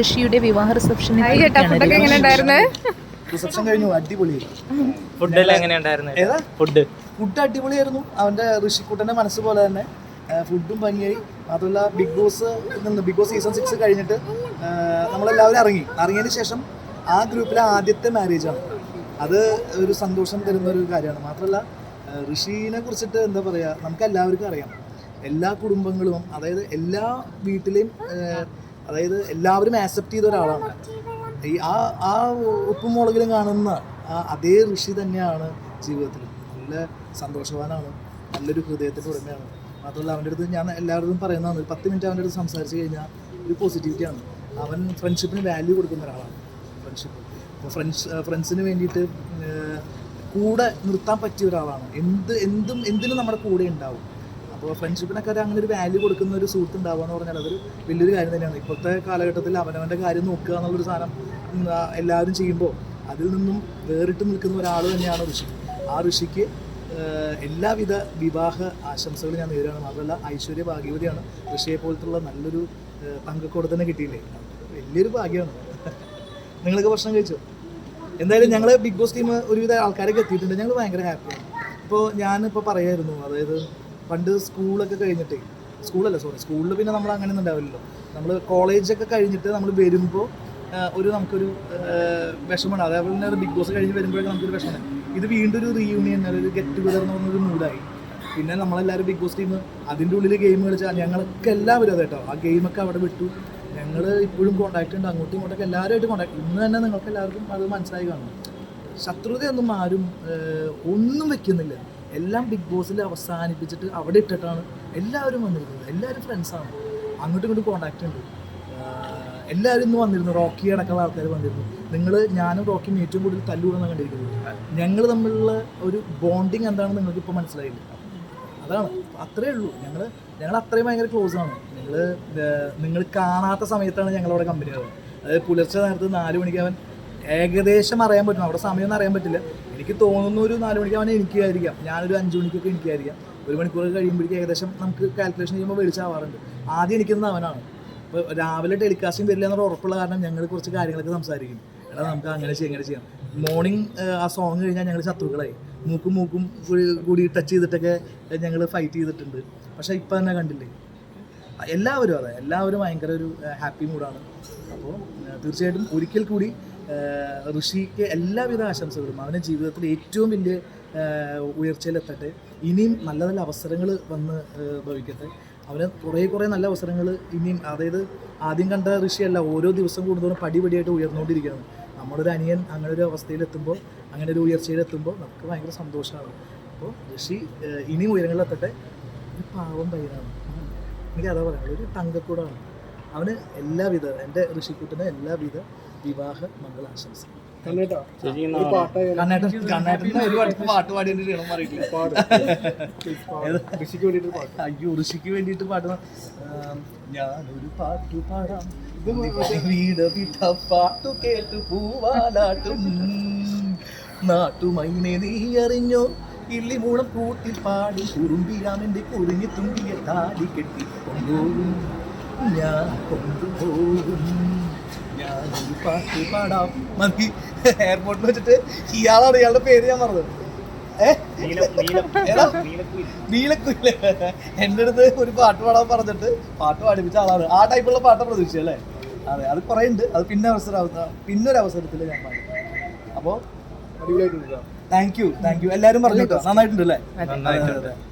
ഋഷിയുടെ വിവാഹ ഉണ്ടായിരുന്നു റിസപ്ഷൻ കഴിഞ്ഞു അടിപൊളി. ഏതാ? ഫുഡ് ഫുഡ് അടിപൊളിയായിരുന്നു. അവന്റെ ഋഷിക്കുട്ടന്റെ മനസ്സ് പോലെ തന്നെ. ഫുഡും ഭംഗിയായി. മാത്രമല്ല ബിഗ് ബോസ് നിന്ന് ബിഗ് ബോസ് സീസൺ സിക്സ് കഴിഞ്ഞിട്ട് നമ്മളെല്ലാവരും ഇറങ്ങി. ഇറങ്ങിയതിന് ശേഷം ആ ഗ്രൂപ്പിലെ ആദ്യത്തെ മാരേജാണ് അത് ഒരു സന്തോഷം തരുന്ന ഒരു കാര്യമാണ്. മാത്രമല്ല ഋഷിനെ കുറിച്ചിട്ട് എന്താ പറയുക നമുക്ക് എല്ലാവർക്കും അറിയാം. എല്ലാ കുടുംബങ്ങളും അതായത് എല്ലാ വീട്ടിലെയും അതായത് എല്ലാവരും ആക്സെപ്റ്റ് ചെയ്ത ഒരാളാണ്. ഈ ആ ആ ഉപ്പും മുളകിലും കാണുന്ന അതേ ഋഷി തന്നെയാണ് ജീവിതത്തിൽ. നല്ല സന്തോഷവാനാണ്. നല്ലൊരു ഹൃദയത്തിന്റെ ഉടമയാണ്. മാത്രമല്ല അവന്റെ അടുത്ത് ഞാൻ എല്ലാവരും പറയുന്നതാണ് ഒരു പത്ത് മിനിറ്റ് അവന്റെ അടുത്ത് സംസാരിച്ച് കഴിഞ്ഞാൽ ഒരു പോസിറ്റിവിറ്റിയാണ് അവൻ ഫ്രണ്ട്ഷിപ്പിന് വാല്യൂ കൊടുക്കുന്ന ഒരാളാണ്. ഫ്രണ്ട്ഷിപ്പ് അപ്പോൾ ഫ്രണ്ട്സ് ഫ്രണ്ട്സിന് വേണ്ടിയിട്ട് കൂടെ നിർത്താൻ പറ്റിയ ഒരാളാണ്. എന്ത് എന്തും എന്തിനും നമ്മുടെ കൂടെ ഉണ്ടാവും. അപ്പോൾ ഫ്രണ്ട്ഷിപ്പിനൊക്കെ ഒരു അങ്ങനെ ഒരു വാല്യൂ കൊടുക്കുന്ന ഒരു സുഹൃത്ത് ഉണ്ടാവുക എന്ന് പറഞ്ഞാൽ അതൊരു വലിയൊരു കാര്യം തന്നെയാണ്. ഇപ്പോഴത്തെ കാലഘട്ടത്തിൽ അവനവന്റെ കാര്യം നോക്കുക എന്നുള്ളൊരു സാധനം എല്ലാവരും ചെയ്യുമ്പോൾ അതിൽ നിന്നും വേറിട്ട് നിൽക്കുന്ന ഒരാൾ തന്നെയാണ് ഋഷി. ആ ഋഷിക്ക് എല്ലാവിധ വിവാഹ ആശംസകളും ഞാൻ നേരുകയാണ്. മാത്രമല്ല ഐശ്വര്യ ഭാഗ്യവതിയാണ്. ഋഷിയെ പോലത്തുള്ള നല്ലൊരു പങ്കക്കോടെ തന്നെ കിട്ടിയില്ലേ? വലിയൊരു ഭാഗ്യമാണ്. നിങ്ങളൊക്കെ ഭക്ഷണം കഴിച്ചോ? എന്തായാലും ഞങ്ങൾ ബിഗ് ബോസ് ടീം ഒരുവിധ ആൾക്കാരൊക്കെ എത്തിയിട്ടുണ്ട്. ഞങ്ങൾ ഭയങ്കര ഹാപ്പിയാണ് ഇപ്പോൾ ഞാനിപ്പോൾ പറയായിരുന്നു അതായത് പണ്ട് സ്കൂളൊക്കെ കഴിഞ്ഞിട്ട് സ്കൂളല്ല സോറി സ്കൂളിൽ പിന്നെ നമ്മൾ അങ്ങനെ ഉണ്ടാവില്ലല്ലോ. നമ്മൾ കോളേജൊക്കെ കഴിഞ്ഞിട്ട് നമ്മൾ വരുമ്പോൾ ഒരു നമുക്കൊരു വിഷമമാണ്. അതേപോലെ തന്നെ ബിഗ് ബോസ് കഴിഞ്ഞ് വരുമ്പോഴേക്കും നമുക്കൊരു വിഷമമാണ്. ഇത് വീണ്ടും ഒരു റീയൂണിയൻ ഒരു ഗെറ്റ് ടുഗദർ എന്ന് പറഞ്ഞൊരു മൂഡായി പിന്നെ നമ്മളെല്ലാവരും ബിഗ് ബോസ് ടീം അതിന്റെ ഉള്ളിൽ ഗെയിം കളിച്ചാൽ ഞങ്ങൾക്ക് എല്ലാവരും അത് കേട്ടോ ആ ഗെയിമൊക്കെ അവിടെ വിട്ടു. ഞങ്ങൾ ഇപ്പോഴും കോൺടാക്റ്റ് ഉണ്ട് അങ്ങോട്ടും ഇങ്ങോട്ടൊക്കെ എല്ലാവരുമായിട്ട് കോൺടാക്ട് ഇന്ന് തന്നെ നിങ്ങൾക്ക് എല്ലാവർക്കും അത് മനസ്സിലായി കാണും. ശത്രുതയൊന്നും ആരും ഒന്നും വെക്കുന്നില്ല. എല്ലാം ബിഗ് ബോസിൽ അവസാനിപ്പിച്ചിട്ട് അവിടെ ഇട്ടിട്ടാണ് എല്ലാവരും വന്നിരുന്നത് എല്ലാവരും ഫ്രണ്ട്സാണ് അങ്ങോട്ടും ഇങ്ങോട്ടും കോണ്ടാക്റ്റ് ഉണ്ട്. എല്ലാവരും ഇന്ന് വന്നിരുന്നു. റോക്കി അടക്കമുള്ള ആൾക്കാർ വന്നിരുന്നു. നിങ്ങൾ ഞാനും റോക്കിയും ഏറ്റവും കൂടുതൽ തല്ലുകൂടെന്നാണ് കണ്ടിരിക്കുന്നത്. ഞങ്ങൾ തമ്മിലുള്ള ഒരു ബോണ്ടിങ് എന്താണെന്ന് നിങ്ങൾക്ക് ഇപ്പോൾ മനസ്സിലായില്ല? അതാണ്. അത്രേ ഉള്ളൂ. ഞങ്ങൾ ഞങ്ങൾ അത്രയും ഭയങ്കര ക്ലോസ് ആണ്. നിങ്ങൾ നിങ്ങൾ കാണാത്ത സമയത്താണ് ഞങ്ങളവിടെ കമ്പനി ആവുന്നത് അതായത് പുലർച്ചെ നേരത്ത് നാല് മണിക്ക് അവൻ ഏകദേശം അറിയാൻ പറ്റും. അവിടെ സമയം ഒന്നും അറിയാൻ പറ്റില്ല. എനിക്ക് തോന്നുന്ന ഒരു നാല് മണിക്ക് അവനെ എനിക്കായിരിക്കാം. ഞാനൊരു അഞ്ച് മണിക്കൊക്കെ എനിക്കായിരിക്കാം. ഒരു മണിക്കൂർ കഴിയുമ്പോഴേക്കും ഏകദേശം നമുക്ക് കാൽക്കുലേഷൻ ചെയ്യുമ്പോൾ വെളിച്ചാവാറുണ്ട് ആദ്യം എനിക്കുന്നത് അവനാണ്. അപ്പോൾ രാവിലെ ടെലികാസ്റ്റിംഗ് വരില്ല എന്നുള്ള ഉറപ്പുള്ള കാരണം ഞങ്ങൾ കുറച്ച് കാര്യങ്ങളൊക്കെ സംസാരിക്കും. എടാ നമുക്ക് അങ്ങനെ ചെയ്യാം ഇങ്ങനെ ചെയ്യാം. മോർണിംഗ് ആ സോങ് കഴിഞ്ഞാൽ ഞങ്ങൾ ശത്രുക്കളായി. മൂക്കും മൂക്കും കൂടി- ടച്ച് ചെയ്തിട്ടൊക്കെ ഞങ്ങൾ ഫൈറ്റ് ചെയ്തിട്ടുണ്ട്. പക്ഷേ ഇപ്പം തന്നെ കണ്ടില്ലേ? എല്ലാവരും അതെ. എല്ലാവരും ഭയങ്കര ഒരു ഹാപ്പി മൂഡാണ് അപ്പോൾ തീർച്ചയായിട്ടും ഒരിക്കൽ കൂടി ഋഷിക്ക് എല്ലാവിധ ആശംസകളും. അവന്റെ ജീവിതത്തിൽ ഏറ്റവും വലിയ ഉയർച്ചയിലെത്തട്ടെ. ഇനിയും നല്ല നല്ല അവസരങ്ങൾ വന്ന് ഭവിക്കട്ടെ. അവന് കുറേ കുറേ നല്ല അവസരങ്ങൾ ഇനിയും അതായത് ആദ്യം കണ്ട ഋഷിയല്ല ഓരോ ദിവസം കൂടുതലും പടിപടിയായിട്ട് ഉയർന്നുകൊണ്ടിരിക്കുകയാണ് നമ്മുടെ ഒരു അനിയൻ അങ്ങനെ ഒരു അവസ്ഥയിലെത്തുമ്പോൾ അങ്ങനെ ഒരു ഉയർച്ചയിലെത്തുമ്പോൾ നമുക്ക് ഭയങ്കര സന്തോഷമാണ്. അപ്പോൾ ഋഷി ഇനിയും ഉയരങ്ങളിലെത്തട്ടെ. ഒരു പാവം പയ്യനാണ്. എനിക്ക് അതാ പറയാനുള്ളത്. ഒരു തങ്കക്കൂടാണ്. അവന് എല്ലാവിധ എന്റെ ഋഷിക്കുട്ടിന് എല്ലാവിധ വിവാഹ മംഗളാശംസ. കണ്ണേട്ടൻ കണ്ണേട്ടൻ ഒരുപാട് പാട്ട് പാടിയിട്ട് ക്ഷീണം മാറിയിട്ടില്ല. ഋഷിക്ക് വേണ്ടിട്ട് പാട്ട്. അയ്യോ ഋഷിക്ക് വേണ്ടിയിട്ട് പാടുന്ന ഞാനൊരു പാട്ടു പാടാം. വീട് വിട്ട പാട്ടു കേട്ടു പൂവാലാട്ടും. നാട്ടുമൈനെ നീ അറിഞ്ഞോ? ഇല്ലിമൂളം കൂട്ടി പാടി കുറുമ്പിരാമന്റെ കുറിഞ്ഞു തുമ്പിയ താടി കെട്ടി കൊണ്ടുപോകും. ഞാൻ കൊണ്ടുപോകും ഞാനൊരു പാട്ട് പാടാം മതി എയർപോർട്ടിൽ വെച്ചിട്ട് ഇയാളാണ് ഇയാളുടെ പേര് ഞാൻ പറഞ്ഞത്? നീലക്കുയിൽ. എന്റെ അടുത്ത് ഒരു പാട്ട് പാടാൻ പറഞ്ഞിട്ട് പാട്ട് പാടിപ്പിച്ച ആളാണ് ആ ടൈപ്പുള്ള പാട്ട് പ്രതീക്ഷിച്ചു അല്ലേ അതെ അത് കുറേ ഉണ്ട് അത് പിന്നെ അവസരം പിന്നെ ഒരു അവസരത്തിൽ ഞാൻ പാടും അപ്പോൾ താങ്ക് യു താങ്ക് യു എല്ലാവരും പറഞ്ഞു കേട്ടോ നന്നായിട്ടുണ്ട് അല്ലേ.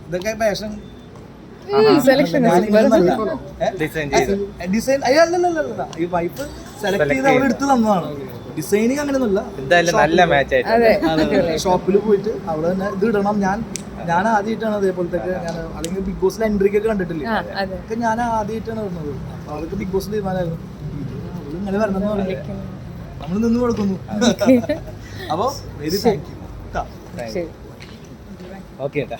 ഇതൊക്കെ ഫാഷൻ സെലക്ഷൻ ഡിസൈൻ ചെയ്ത്. ഡിസൈൻ അല്ലല്ലല്ല ഈ വൈഫ് സെലക്ട് ചെയ്ത് അവൾ എടുത്ത് തന്നതാണ്. ഡിസൈനിങ് അങ്ങനെയൊന്നുമില്ല. എന്തായാലും നല്ല മാച്ച് ആയിട്ട് ഷോപ്പിൽ പോയിട്ട് അവൾ തന്നെ ഇത് ഇടണം. ഞാൻ ഞാൻ ആദ്യമായിട്ടാണ് അതേപോലത്തെ ഞാൻ അല്ലെങ്കിൽ ബിഗ് ബോസിലെ എൻട്രിക്ക് ഒക്കെ കണ്ടിട്ടില്ലേ? അതൊക്കെ ഞാൻ ആദ്യമായിട്ടാണ് വരുന്നത്. അപ്പൊ അവർക്ക് ബിഗ് ബോസ് തീരുമാനമായിരുന്നു. ഇത് അവൾ ഇങ്ങനെ നമ്മൾ നിന്ന് കൊടുക്കുന്നു. അപ്പോ വെരി താങ്ക് യു ഓക്കെ ഏട്ടാ